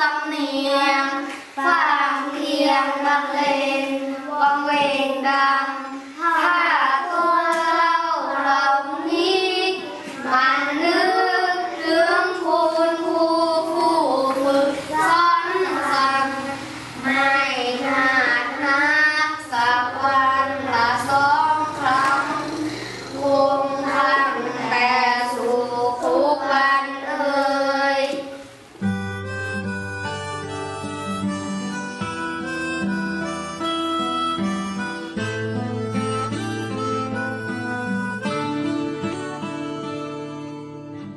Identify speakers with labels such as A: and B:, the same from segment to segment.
A: สำเนียงฟังเพียงบรรเลง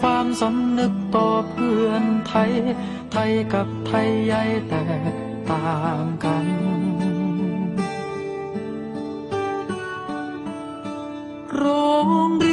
B: ความสำนึกต่อเพื่อนไทย ไทยกับไทยใหญ่แตกต่างกันโรงเร